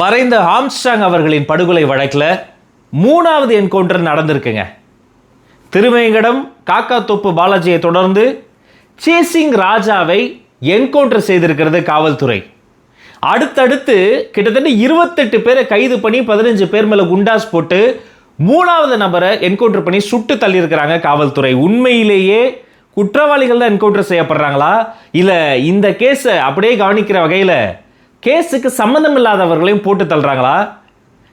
மறைந்த ஆம்ஸ்டாங் அவர்களின் படுகொலை வழக்கில் மூணாவது என்கவுண்டர் நடந்திருக்குங்க. திருவேங்கடம் காக்காத்தோப்பு பாலாஜியை தொடர்ந்து சேசிங் ராஜாவை என்கவுண்டர் செய்திருக்கிறது காவல்துறை. அடுத்தடுத்து கிட்டத்தட்ட இருபத்தெட்டு பேரை கைது பண்ணி பதினஞ்சு பேர் மேலே குண்டாஸ் போட்டு மூணாவது நபரை என்கவுண்டர் பண்ணி சுட்டு தள்ளியிருக்கிறாங்க காவல்துறை. உண்மையிலேயே குற்றவாளிகள் தான் என்கவுண்டர் செய்யப்படுறாங்களா? இல்லை இந்த கேஸை அப்படியே கவனிக்கிற வகையில் கேஸுக்கு சம்மந்தம் இல்லாதவர்களையும் போட்டு தள்ளுறாங்களா?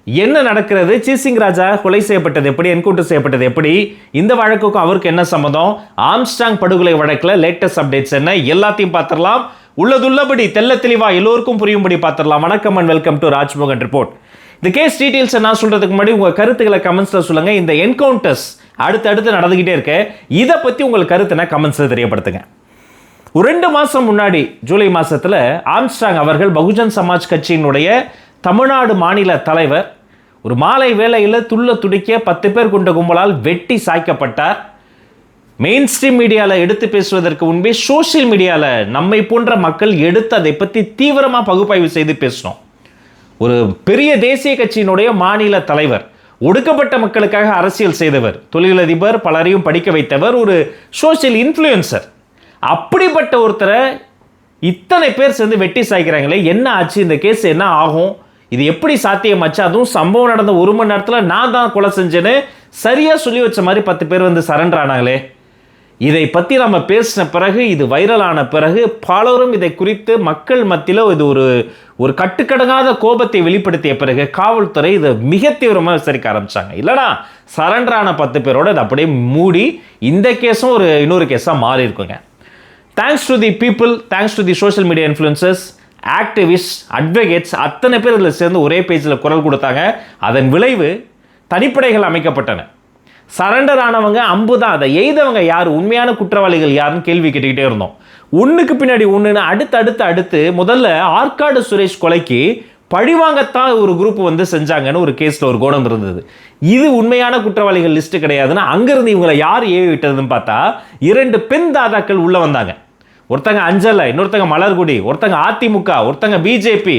என்ன நடக்கிறது? சீசிங் ராஜா கொலை செய்யப்பட்டது எப்படி? என்கவுண்டர் செய்யப்பட்டது எப்படி? இந்த வழக்குக்கும் அவருக்கு என்ன சம்மந்தம்? ஆம்ஸ்டாங் படுகொலை வழக்கில் லேட்டஸ்ட் அப்டேட்ஸ் என்ன? எல்லாத்தையும் பார்த்துடலாம். உள்ளதுள்ளபடி தெல்ல தெளிவா எல்லோருக்கும் புரியும்படி பார்த்துடலாம். வணக்கம் and welcome to Rajmohan report இந்த கேஸ் டீட்டெயில்ஸ் நான் சொல்றதுக்கு முன்னாடி உங்க கருத்துக்களை கமெண்ட்ஸ்ல சொல்லுங்க. இந்த என்கவுண்டர்ஸ் அடுத்தடுத்து நடந்துகிட்டே இருக்கு. இதை பத்தி உங்கள் கருத்துனா கமெண்ட்ஸ்ல தெரியப்படுத்துங்க. ரெண்டு மாதம் முன்னாடி ஜூலை மாதத்தில் ஆம்ஸ்டாங் அவர்கள் பகுஜன் சமாஜ் கட்சியினுடைய தமிழ்நாடு மாநில தலைவர் ஒரு மாலை வேளையில் துள்ள துடிக்க பத்து பேர் கொண்ட கும்பலால் வெட்டி சாய்க்கப்பட்டார். மெயின் ஸ்ட்ரீம் மீடியாவில் எடுத்து பேசுவதற்கு முன்பே சோஷியல் மீடியாவில் நம்மை போன்ற மக்கள் எடுத்து அதை பற்றி தீவிரமாக பகுப்பாய்வு செய்து பேசினோம். ஒரு பெரிய தேசிய கட்சியினுடைய மாநில தலைவர் ஒடுக்கப்பட்ட மக்களுக்காக அரசியல் செய்தவர் தொழிலதிபர் பலரையும் படிக்க வைத்தவர் ஒரு சோஷியல் இன்ஃப்ளூயன்சர் அப்படிப்பட்ட ஒருத்தரை இத்தனை பேர் சேர்ந்து வெட்டி சாய்க்கிறாங்களே என்ன ஆச்சு? இந்த கேஸ் என்ன ஆகும்? இது எப்படி சாத்தியமாச்சு அதுவும் சம்பவம் நடந்த ஒரு மணி நேரத்தில் நான் தான் கொலை செஞ்சேன்னு சரியாக சொல்லி வச்ச மாதிரி பத்து பேர் வந்து சரண்டர் ஆனாங்களே. இதை பற்றி நம்ம பேசின பிறகு இது வைரலான பிறகு பலரும் இதை குறித்து மக்கள் மத்தியில் இது ஒரு ஒரு கட்டுக்கடங்காத கோபத்தை வெளிப்படுத்திய பிறகு காவல்துறை இதை மிக தீவிரமாக விசாரிக்க ஆரம்பிச்சாங்க. இல்லைனா சரண்டரான பத்து பேரோட இதை அப்படியே மூடி இந்த கேஸும் ஒரு இன்னொரு கேஸாக மாறி இருக்குங்க thanks to the people thanks to the social media influences activist advocates அத்தனை பேர் இதில் சேர்ந்து ஒரே பேஜில் குரல் கொடுத்தாங்க. அதன் விளைவு தனிப்படைகள் அமைக்கப்பட்டன. சரண்டர் ஆனவங்க அம்பு தான். அதை எய்தவங்க யார்? உண்மையான குற்றவாளிகள் யாருன்னு கேள்வி கேட்டுக்கிட்டே இருந்தோம். ஒன்றுக்கு பின்னாடி ஒன்றுன்னு அடுத்து அடுத்து அடுத்து முதல்ல ஆற்காடு சுரேஷ் கொலைக்கு பழிவாங்கத்தான் ஒரு குரூப் வந்து செஞ்சாங்கன்னு ஒரு கேஸில் ஒரு கோணம் இருந்தது. இது உண்மையான குற்றவாளிகள் லிஸ்ட்டு கிடையாதுன்னா அங்கேருந்து இவங்களை யார் ஏவி விட்டதுன்னு பார்த்தா இரண்டு பெண் தாதாக்கள் உள்ளே வந்தாங்க. ஒருத்தங்க அஞ்சலை இன்னொருத்தங்க மலர்குடி ஒருத்தங்க அதிமுக ஒருத்தங்க பிஜேபி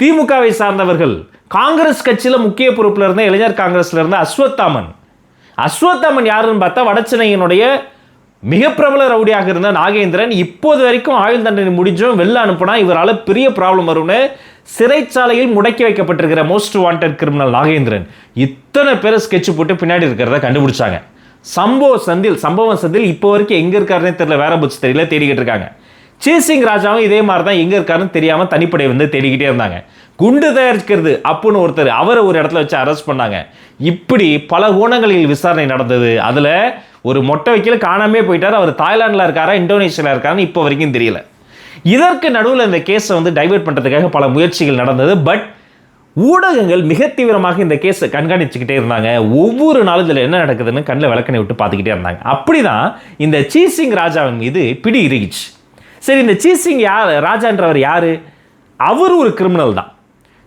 திமுகவை சார்ந்தவர்கள் காங்கிரஸ் கட்சியில் முக்கிய பொறுப்பில் இருந்த இளைஞர் காங்கிரஸில் இருந்த அஸ்வத்தாமன். அஸ்வத்தாமன் யாருன்னு பார்த்தா வடச்சென்னையினுடைய மிக பிரபல ரவுடியாக இருந்த நாகேந்திரன் இப்போது வரைக்கும் ஆயுள் தண்டனை முடிஞ்சும் வெளில அனுப்புனா இவரால் பெரிய ப்ராப்ளம் வரும்னு சிறைச்சாலையில் முடக்கி வைக்கப்பட்டிருக்கிற மோஸ்ட் வாண்டட் கிரிமினல் நாகேந்திரன். இத்தனை பேரை ஸ்கெட்ச் போட்டு பின்னாடி இருக்கிறத கண்டுபிடிச்சாங்க. சம்பவ சந்தில் சம்பவம் சந்தில் இப்போ வரைக்கும் எங்கே இருக்காருன்னே தெரியல வேற புட்ஸ் தெரியல தேடிக்கிட்டு இருக்காங்க. சீசிங் ராஜாவும் இதே மாதிரி தான் எங்கே இருக்காருன்னு தெரியாமல் தனிப்படை வந்து தேடிக்கிட்டே இருந்தாங்க. குண்டு தயாரிக்கிறது அப்புன்னு ஒருத்தர் அவரை ஒரு இடத்துல வச்சு அரெஸ்ட் பண்ணாங்க. இப்படி பல கோணங்களில் விசாரணை நடந்தது. அதில் ஒரு மொட்டை வைக்கல காணாமே போயிட்டார். அவர் தாய்லாண்டில் இருக்காரா இந்தோனேஷியாவில் இருக்காருன்னு இப்போ வரைக்கும் தெரியல. இதற்கு நடுவில் இந்த கேஸை வந்து டைவர்ட் பண்ணுறதுக்காக பல முயற்சிகள் நடந்தது. பட் ஊடகங்கள் மிக தீவிரமாக இந்த கேஸை கண்காணிச்சுக்கிட்டே இருந்தாங்க. ஒவ்வொரு நாளும் இதில் என்ன நடக்குதுன்னு கண்ணில் விளக்கணை விட்டு பார்த்துக்கிட்டே இருந்தாங்க. அப்படி தான் இந்த சீசிங் ராஜாவின் மீது பிடி இறுகிச்சு சரி இந்த சீசிங் யார்? ராஜான்றவர் யார்? அவர் ஒரு கிரிமினல் தான்.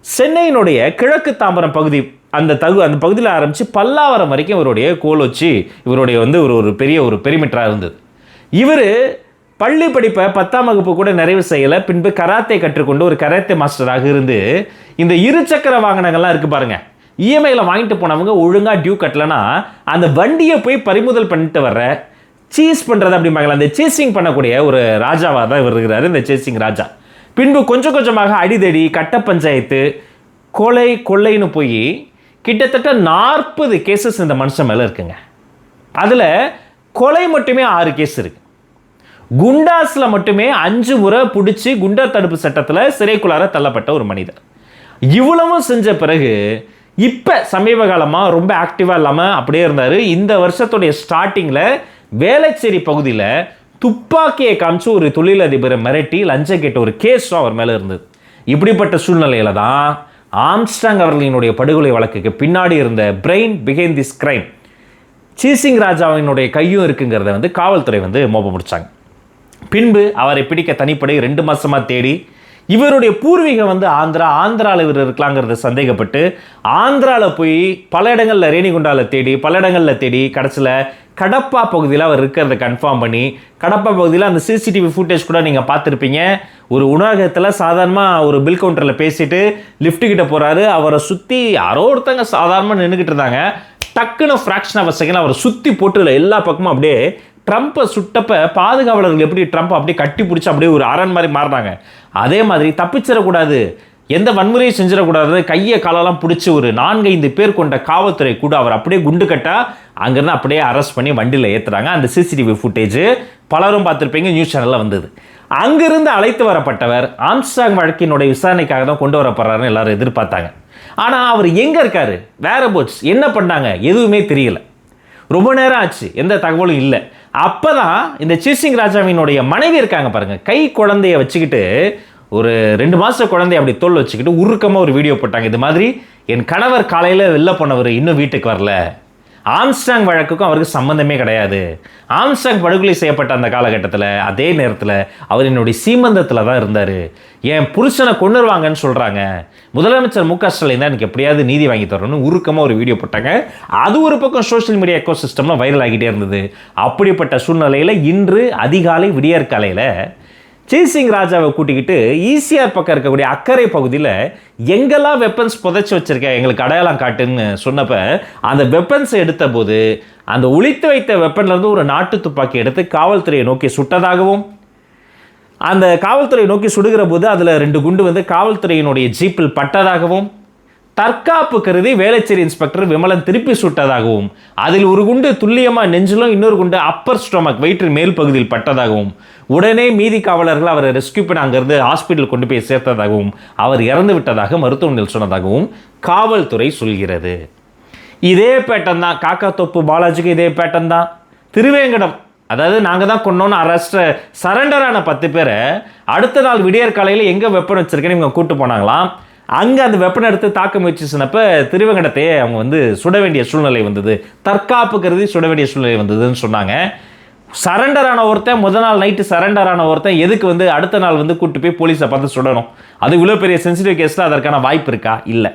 சென்னையினுடைய கிழக்கு தாம்பரம் பகுதி அந்த தகு அந்த பகுதியில் ஆரம்பித்து பல்லாவரம் வரைக்கும் இவருடைய கோல் வச்சு இவருடைய வந்து ஒரு ஒரு பெரிய ஒரு பெருமிட்டராக இருந்தது. இவர் பள்ளி படிப்பை பத்தாம் வகுப்பு கூட நிறைவு செய்யலை. பின்பு கராத்தே கற்றுக்கொண்டு ஒரு கராத்தே மாஸ்டராக இருந்து இந்த இருசக்கர வாகனங்கள்லாம் இருக்குது பாருங்க. இஎம்ஐயில் வாங்கிட்டு போனவங்க ஒழுங்காக டியூ கட்டலைன்னா அந்த வண்டியை போய் பறிமுதல் பண்ணிட்டு வர்ற சீஸ் பண்ணுறது அப்படிம்பாங்களா அந்த சேசிங் பண்ணக்கூடிய ஒரு ராஜாவாக தான் இவர் இருக்கிறாரு இந்த சேசிங் ராஜா. பின்பு கொஞ்சம் கொஞ்சமாக அடிதடி கட்ட பஞ்சாயத்து கொலை கொள்ளைன்னு போய் கிட்டத்தட்ட நாற்பது கேசஸ் இந்த மனுஷன் மேலே இருக்குங்க. அதில் கொலை மட்டுமே ஆறு கேஸ் இருக்குது குண்டாஸில் மட்டுமே அஞ்சு முறை பிடிச்சி குண்டர் தடுப்பு சட்டத்தில் சிறைக்குள்ளார தள்ளப்பட்ட ஒரு மனிதர். இவ்வளவும் செஞ்ச பிறகு இப்போ சமீப காலமாக ரொம்ப ஆக்டிவாக இல்லாமல் அப்படியே இருந்தார். இந்த வருஷத்துடைய ஸ்டார்டிங்கில் வேலைச்சேரி பகுதியில் துப்பாக்கியை காமிச்சு ஒரு தொழிலதிபரை மிரட்டி லஞ்சம் கேட்ட ஒரு கேஸும் அவர் மேலே இருந்தது. இப்படிப்பட்ட சூழ்நிலையில தான் ஆம்ஸ்டாங் அவர்களினுடைய படுகொலை வழக்குக்கு பின்னாடி இருந்த பிரெயின் பிகைன் திஸ் கிரைம் சீசிங் ராஜாவினுடைய கையும் இருக்குங்கிறத வந்து காவல்துறை வந்து மோப முடிச்சாங்க பின்பு அவரை பிடிக்க தனிப்படை ரெண்டு மாதமாக தேடி இவருடைய பூர்வீகம் வந்து ஆந்திரா ஆந்திராவில் இவர் இருக்கலாங்கிறத சந்தேகப்பட்டு ஆந்திராவில் போய் பல இடங்களில் ரேணிகுண்டாவில் தேடி பல இடங்களில் தேடி கடைசியில் கடப்பா பகுதியில் அவர் இருக்கிறத கன்ஃபார்ம் பண்ணி கடப்பா பகுதியில் அந்த சிசிடிவி ஃபுட்டேஜ் கூட நீங்கள் பார்த்துருப்பீங்க. ஒரு உணவகத்தில் சாதாரணமாக ஒரு பில் கவுண்டரில் பேசிட்டு லிஃப்ட் கிட்ட போகிறாரு அவரை சுற்றி யாரோ ஒருத்தங்க சாதாரணமாக நின்றுக்கிட்டு இருந்தாங்க. டக்குன்னு ஃப்ராக்ஷன் ஆஃப் செகண்ட் அவரை சுற்றி போட்டு எல்லா பக்கமும் அப்படியே ட்ரம்ப்பை சுட்டப்ப பாதுகாவலர்கள் எப்படி ட்ரம்ப் அப்படியே கட்டி பிடிச்சி அப்படியே ஒரு அரண் மாதிரி மாறினாங்க அதே மாதிரி தப்பிச்சிடக்கூடாது. எந்த வன்முறையும் செஞ்சிடக்கூடாது. கையை காலெல்லாம் பிடிச்சி ஒரு நான்கைந்து பேர் கொண்ட காவல்துறை கூட அவர் அப்படியே குண்டு கட்டா அங்கேருந்து அப்படியே அரெஸ்ட் பண்ணி வண்டியில் ஏற்றுறாங்க அந்த சிசிடிவி ஃபுட்டேஜ் பலரும் பார்த்துருப்பீங்க நியூஸ் சேனலில் வந்தது. அங்கிருந்து அழைத்து வரப்பட்டவர் ஆம்ஸ்டாங் வழக்கினுடைய விசாரணைக்காக தான் கொண்டு வரப்படுறாருன்னு எல்லாரும் எதிர்பார்த்தாங்க. ஆனால் அவர் எங்கே இருக்காரு? வேற போட்ஸ் என்ன பண்ணாங்க? எதுவுமே தெரியல. ரொம்ப நேரம் ஆச்சு. எந்த தகவலும் இல்லை. அப்போ தான் இந்த சீசிங் ராஜாவினுடைய மனைவி இருக்காங்க பாருங்கள் கை குழந்தைய வச்சுக்கிட்டு ஒரு ரெண்டு மாத குழந்தைய அப்படி தோல் வச்சுக்கிட்டு உருக்கமாக ஒரு வீடியோ போட்டாங்க. இது மாதிரி என் கணவர் காலையில் வெளில போனவர் இன்னும் வீட்டுக்கு வரல. ஆம்ஸ்டாங் வழக்குக்கும் அவருக்கு சம்பந்தமே கிடையாது. ஆம்ஸ்டாங் படுகொலை செய்யப்பட்ட அந்த காலகட்டத்தில் அதே நேரத்தில் அவர் என்னுடைய சீமந்தத்தில் தான் இருந்தார். என் புருஷனை கொண்டுருவாங்கன்னு சொல்கிறாங்க முதலமைச்சர் மு க ஸ்டாலின் தான் எனக்கு எப்படியாவது நீதி வாங்கி தரணும்னு உருக்கமாக ஒரு வீடியோ போட்டாங்க. அது ஒரு பக்கம் சோஷியல் மீடியா எக்கோ சிஸ்டம்லாம் வைரல் ஆகிட்டே இருந்தது. அப்படிப்பட்ட சூழ்நிலையில் இன்று அதிகாலை விடியற்காலையில் ஜெய்சிங் ராஜாவை கூட்டிக்கிட்டு ஈசிஆர் பக்கம் இருக்கக்கூடிய அக்கறை பகுதியில் எங்கெல்லாம் வெப்பன்ஸ் புதைச்சி வச்சுருக்க எங்களுக்கு அடையாளம் காட்டுன்னு சொன்னப்போ அந்த வெப்பன்ஸை எடுத்த போது அந்த ஒழித்து வைத்த வெப்பன்லேருந்து ஒரு நாட்டு துப்பாக்கி எடுத்து காவல்துறையை நோக்கி சுட்டதாகவும் அந்த காவல்துறை நோக்கி சுடுகிற போது அதில் ரெண்டு குண்டு வந்து காவல்துறையினுடைய ஜீப்பில் பட்டதாகவும் தற்காப்பு கருதி வேளச்சேரி இன்ஸ்பெக்டர் விமலன் திருப்பி சுட்டதாகவும் அதில் ஒரு குண்டு துல்லியமாக நெஞ்சிலும் இன்னொரு குண்டு அப்பர் ஸ்டொமக் வயிற்றின் மேல் பகுதியில் பட்டதாகவும் உடனே மீதி காவலர்கள் அவரை ரெஸ்கியூ பண்ணி அங்கிருந்து ஹாஸ்பிட்டல் கொண்டு போய் சேர்த்ததாகவும் அவர் இறந்து விட்டதாக மருத்துவமனையில் சொன்னதாகவும் காவல்துறை சொல்கிறது. இதே பேட்டன் தான். காக்காத்தோப்பு பாலாஜிக்கு இதே பேட்டன் தான். திருவேங்கடம் அதாவது நாங்கள் தான் கொண்டோன்னு அரெஸ்ட் சரண்டரான பத்து பேரை அடுத்த நாள் விடியற்காலையில் எங்கே வெப்பம் வச்சிருக்கேன்னு இவங்க கூப்பிட்டு போனாங்களாம். அங்கே அந்த வெப்பனை எடுத்து தாக்க முயற்சி சொன்னப்ப திருவேங்கடத்தையே அவங்க வந்து சுட வேண்டிய சூழ்நிலை வந்தது. தற்காப்பு கருதி சுட வேண்டிய சூழ்நிலை வந்ததுன்னு சொன்னாங்க. சரண்டர் ஆன ஒருத்தன் முதல் நாள் நைட்டு சரண்டர் ஆன ஒருத்தன் எதுக்கு வந்து அடுத்த நாள் வந்து கூட்டு போய் போலீஸை பார்த்து சுடணும்? அது இவ்வளோ பெரிய சென்சிட்டிவ் கேஸில் அதற்கான வாய்ப்பு இருக்கா? இல்லை.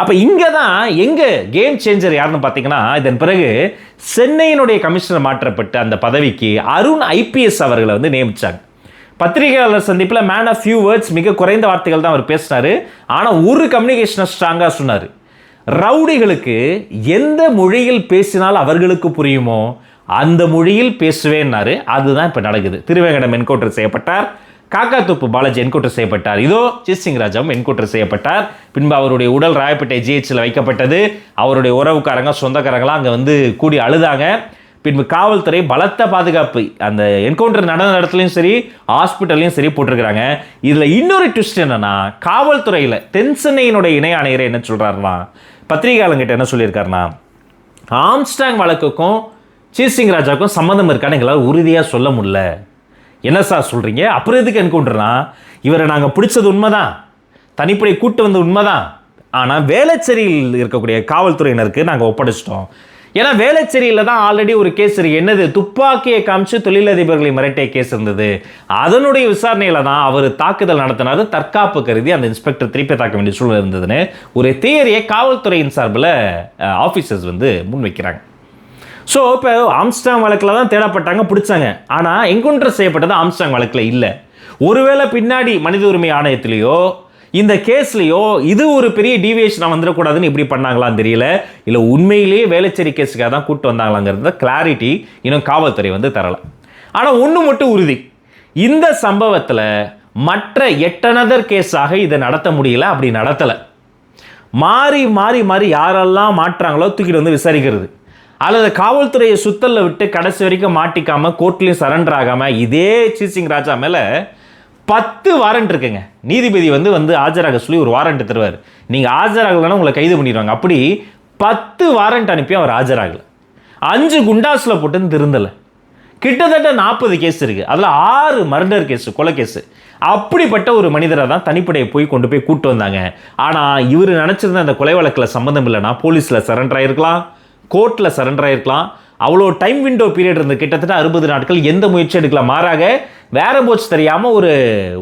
அப்போ இங்கே தான் எங்கே கேம் சேஞ்சர் யாருன்னு பார்த்தீங்கன்னா இதன் பிறகு சென்னையினுடைய கமிஷனர் மாற்றப்பட்டு அந்த பதவிக்கு அருண் ஐபிஎஸ் அவர்களை வந்து நியமித்தாங்க பத்திரிகையாளர் சந்திப்பில் மேன் ஆஃப் ஃபியூ வேர்ட்ஸ் மிக குறைந்த வார்த்தைகள் தான் அவர் பேசினார் ஆனால் ஒரு கம்யூனிகேஷனை ஸ்ட்ராங்காக சொன்னார். ரவுடிகளுக்கு எந்த மொழியில் பேசினால் அவர்களுக்கு புரியுமோ அந்த மொழியில் பேசுவேன்னாரு. அதுதான் இப்போ நடக்குது. திருவேங்கடம் என்கவுண்டர் செய்யப்பட்டார். காக்காத்தோப்பு பாலாஜி என்கவுண்டர் செய்யப்பட்டார். இதோ சிசிங் ராஜாவும் என்கவுண்டர் செய்யப்பட்டார். பின்பு அவருடைய உடல் ராயப்பேட்டை ஜிஹெச்சில் வைக்கப்பட்டது. அவருடைய உறவுக்காரங்க சொந்தக்காரங்களாம் அங்கே வந்து கூடி அழுதாங்க. பின்பு காவல்துறை பலத்த பாதுகாப்பு அந்த என்கவுண்டர் நடந்த இடத்துலையும் சரி ஹாஸ்பிட்டல்லையும் சரி போட்டிருக்கிறாங்க. இதில் இன்னொரு ட்விஸ்ட் என்னென்னா காவல்துறையில் தென் சென்னையினுடைய இணை ஆணையர் என்ன சொல்கிறாருன்னா பத்திரிகையாளங்கிட்ட என்ன சொல்லியிருக்காருன்னா ஆம்ஸ்டாங் வழக்குக்கும் சீசிங் ராஜாவுக்கும் சம்மந்தம் இருக்கான்னு எங்களால் உறுதியாக சொல்ல முடியல. என்ன சார் சொல்கிறீங்க அப்புறம் எதுக்கு என்கவுண்டர்னா இவரை நாங்கள் பிடிச்சது உண்மைதான். தனிப்படை கூட்டு வந்த உண்மைதான். ஆனால் வேலைச்சேரியில் இருக்கக்கூடிய காவல்துறையினருக்கு நாங்கள் ஒப்படைச்சிட்டோம். ஏன்னா வேலைச்சேரியில் தான் ஆல்ரெடி ஒரு கேஸ் இருக்கு. என்னது? துப்பாக்கியை காமிச்சு தொழிலதிபர்களை மிரட்டிய கேஸ் இருந்தது. அதனுடைய விசாரணையில் தான் அவர் தாக்குதல் நடத்தினாரு. தற்காப்பு கருதி அந்த இன்ஸ்பெக்டர் திருப்பி தாக்க வேண்டிய சூழல் இருந்ததுன்னு ஒரு தியரியை காவல்துறையின் சார்பில் ஆஃபீஸர்ஸ் வந்து முன்வைக்கிறாங்க. ஸோ இப்போ ஆம்ஸ்டாங் வழக்கில் தான் தேடப்பட்டாங்க பிடிச்சாங்க. ஆனால் என்கவுண்டர் செய்யப்பட்டது ஆம்ஸ்டாங் வழக்கில் இல்லை. ஒருவேளை பின்னாடி மனித உரிமை ஆணையத்திலேயோ இந்த கேஸ்லேயோ இது ஒரு பெரிய டீவியேஷனாக வந்துடக்கூடாதுன்னு இப்படி பண்ணாங்களான்னு தெரியல. இல்லை உண்மையிலேயே வேலைச்சேரி கேஸுக்காக தான் கூப்பிட்டு வந்தாங்களாங்கிறத கிளாரிட்டி இன்னும் காவல்துறை வந்து தரலை. ஆனால் ஒன்று மட்டும் உறுதி. இந்த சம்பவத்தில் மற்ற எட்டனதர் கேஸாக இதை நடத்த முடியல அப்படி நடத்தலை. மாறி மாறி மாறி யாரெல்லாம் மாட்டுறாங்களோ தூக்கிட்டு வந்து விசாரிக்கிறது. அல்லது காவல்துறையை சுத்தல்ல விட்டு கடைசி வரைக்கும் மாட்டிக்காமல் கோர்ட்லேயும் சரண்டர் ஆகாமல் இதே சீசிங் ராஜா மேலே பத்து வாரண்ட் இருக்குங்க. நீதிபதி வந்து வந்து ஆஜராக சொல்லி ஒரு வாரண்ட் தருவார். நீங்கள் ஆஜராகலைன்னா உங்களை கைது பண்ணிடுவாங்க. அப்படி பத்து வாரண்ட் அனுப்பி அவர் ஆஜராகல. அஞ்சு குண்டாஸில் போட்டு திருந்தலை. கிட்டத்தட்ட நாற்பது கேஸ் இருக்குது அதில் ஆறு மர்டர் கேஸ் கொலை கேஸு அப்படிப்பட்ட ஒரு மனிதரை தான் தனிப்படையை போய் கொண்டு போய் கூட்டு வந்தாங்க. ஆனால் இவர் நினச்சிருந்த அந்த கொலை வழக்கில் சம்மந்தம் இல்லைன்னா போலீஸில் சரண்டர் ஆகிருக்கலாம் கோர்ட்டில் சரண்டர் ஆகிருக்கலாம் அவ்வளோ டைம் விண்டோ பீரியட் இருந்தது. கிட்டத்தட்ட அறுபது நாட்கள் எந்த முயற்சி எடுக்கலாம் மாறாக வேற போச்சு தெரியாமல் ஒரு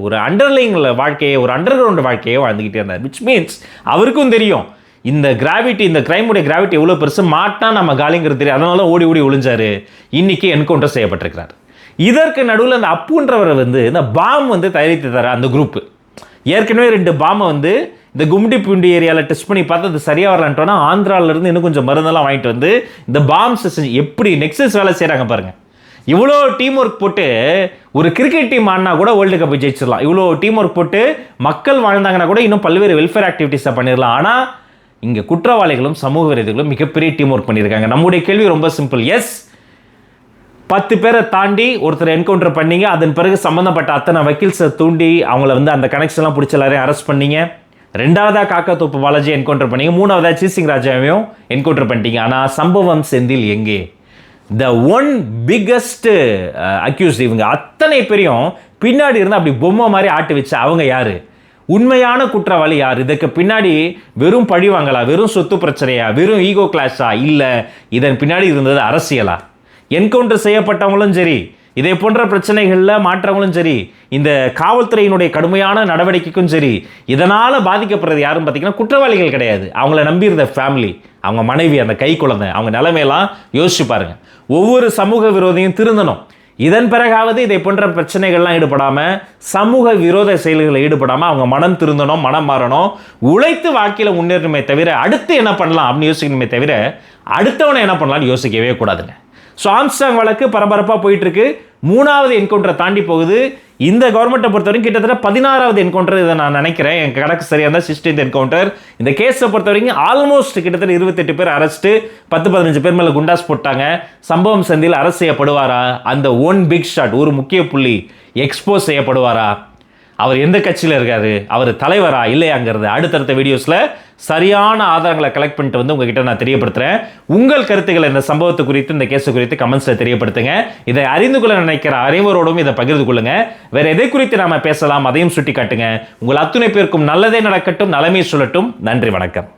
ஒரு அண்டர்லைங்கில் வாழ்க்கையை ஒரு அண்டர் கிரவுண்ட் வாழ்க்கையை வாழ்ந்துக்கிட்டே இருந்தார். விச் மீன்ஸ் அவருக்கும் தெரியும். இந்த கிராவிட்டி இந்த கிரைமுடைய கிராவிட்டி எவ்வளோ பெருசு மாட்டா நம்ம காலிங்கிறது தெரியும் அதனால ஓடி ஓடி ஒளிஞ்சாரு. இன்றைக்கி என்கவுண்டர் செய்யப்பட்டிருக்கிறார். இதற்கு நடுவில் அந்த அப்புன்றவரை வந்து இந்த பாம் வந்து தயாரித்து தர அந்த குரூப்பு ஏற்கனவே ரெண்டு பாம்மை வந்து இந்த கும்டி புண்டி ஏரியாவில் டெஸ்ட் பண்ணி பார்த்து அது சரியாக வரலான்ட்டோன்னா ஆந்திராவிலேருந்து இன்னும் கொஞ்சம் மருந்தெல்லாம் வாங்கிட்டு வந்து இந்த பாம்ஸ் எப்படி நெக்ஸஸ் வேலை செய்கிறாங்க பாருங்கள் இவ்வளோ டீம் ஒர்க் போட்டு ஒரு கிரிக்கெட் டீம் ஆடினா கூட வேர்ல்டு கப் ஜெயிச்சிடலாம். இவ்வளோ டீம் ஒர்க் போட்டு மக்கள் வாழ்ந்தாங்கன்னா கூட இன்னும் பல்வேறு வெல்ஃபேர் ஆக்டிவிட்டீஸை பண்ணிடலாம். ஆனால் இங்கே குற்றவாளிகளும் சமூக விரோதிகளும் மிகப்பெரிய டீம் ஒர்க் பண்ணியிருக்காங்க. நம்முடைய கேள்வி ரொம்ப சிம்பிள் எஸ் பத்து பேரை தாண்டி ஒருத்தர் என்கவுண்டர் பண்ணீங்க. அதன் பிறகு சம்மந்தப்பட்ட அத்தனை வக்கீல்ஸை தூண்டி அவங்கள வந்து அந்த கனெக்ஷன்லாம் பிடிச்ச எல்லாரையும் அரெஸ்ட் பண்ணீங்க. ரெண்டாவதாக காக்கத்தோப்பு பாலாஜி என்கவுண்டர் பண்ணீங்க. மூணாவதாக சீசிங் ராஜாவையும் என்கவுண்டர் பண்ணிட்டீங்க. ஆனால் சம்பவம் செந்தில் எங்கே? த ஒன் பிக்கஸ்ட்டு அக்யூஸ் இவங்க. அத்தனை பேரையும் பின்னாடி இருந்து அப்படி பொம்மை மாதிரி ஆட்டி வச்சு அவங்க யார்? உண்மையான குற்றவாளி யார்? இதுக்கு பின்னாடி வெறும் பழி வாங்கலா? வெறும் சொத்து பிரச்சனையா? வெறும் ஈகோ கிளாஸா இல்லை. இதன் பின்னாடி இருந்தது அரசியலா? என்கவுண்டர் செய்யப்பட்டவங்களும் சரி இதே போன்ற பிரச்சனைகளில் மாற்றவங்களும் சரி இந்த காவல்துறையினுடைய கடுமையான நடவடிக்கைக்கும் சரி இதனால் பாதிக்கப்படுறது யாரும் பார்த்தீங்கன்னா குற்றவாளிகள் கிடையாது. அவங்கள நம்பியிருந்த ஃபேமிலி அவங்க மனைவி அந்த கை குழந்தை அவங்க நிலைமையெல்லாம் யோசிச்சு பாருங்க. ஒவ்வொரு சமூக விரோதியும் திருந்தணும். இதன் பிறகாவது இதை போன்ற பிரச்சனைகள்லாம் ஈடுபடாமல் சமூக விரோத செயல்களில் ஈடுபடாமல் அவங்க மனம் திருந்தணும் மனம் மாறணும். உழைத்து வாக்கில் முன்னேறணுமே தவிர அடுத்து என்ன பண்ணலாம் அப்படின்னு யோசிக்கணுமே தவிர அடுத்தவனை என்ன பண்ணலாம்னு யோசிக்கவே கூடாதுங்க. ஸோ ஆம்ஸ்டாங் வழக்கு பரபரப்பாக போயிட்டு இருக்கு மூணாவது என்கவுண்டரை தாண்டி போகுது. இந்த கவர்மெண்ட்டை பொறுத்தவரைக்கும் கிட்டத்தட்ட பதினாறாவது என்கவுண்டர் இதை நான் நினைக்கிறேன். என் கணக்கு சரியாக இருந்தால் சிக்ஸ்டீன்த் என்கவுண்டர் இந்த கேஸை பொறுத்த வரைக்கும் ஆல்மோஸ்ட் கிட்டத்தட்ட இருபத்தெட்டு பேர் அரெஸ்ட்டு பத்து பதினஞ்சு பேர் மேலே குண்டாஸ் போட்டாங்க. சம்பவம் சந்தியில் அரசு செய்யப்படுவாரா? அந்த ஒன் பிக் ஷாட் ஒரு முக்கிய புள்ளி எக்ஸ்போஸ் செய்யப்படுவாரா? அவர் எந்த கட்சியில் இருக்காரு? அவர் தலைவரா? இல்லையாங்கிறது அடுத்தடுத்த வீடியோஸில் சரியான ஆதாரங்களை கலெக்ட் பண்ணிட்டு வந்து உங்ககிட்ட நான் தெரியப்படுத்துகிறேன் உங்கள் கருத்துக்களை இந்த சம்பவத்தை குறித்து இந்த கேஸை குறித்து கமெண்ட்ஸில் தெரியப்படுத்துங்க. இதை அறிந்து கொள்ள நினைக்கிற அனைவரோடும் இதை பகிர்ந்து கொள்ளுங்க. வேற எதை குறித்து நாம பேசலாம் அதையும் சுட்டி காட்டுங்க உங்கள் அத்துணை பேருக்கும் நல்லதே நடக்கட்டும் நலமே சொல்லட்டும். நன்றி வணக்கம்.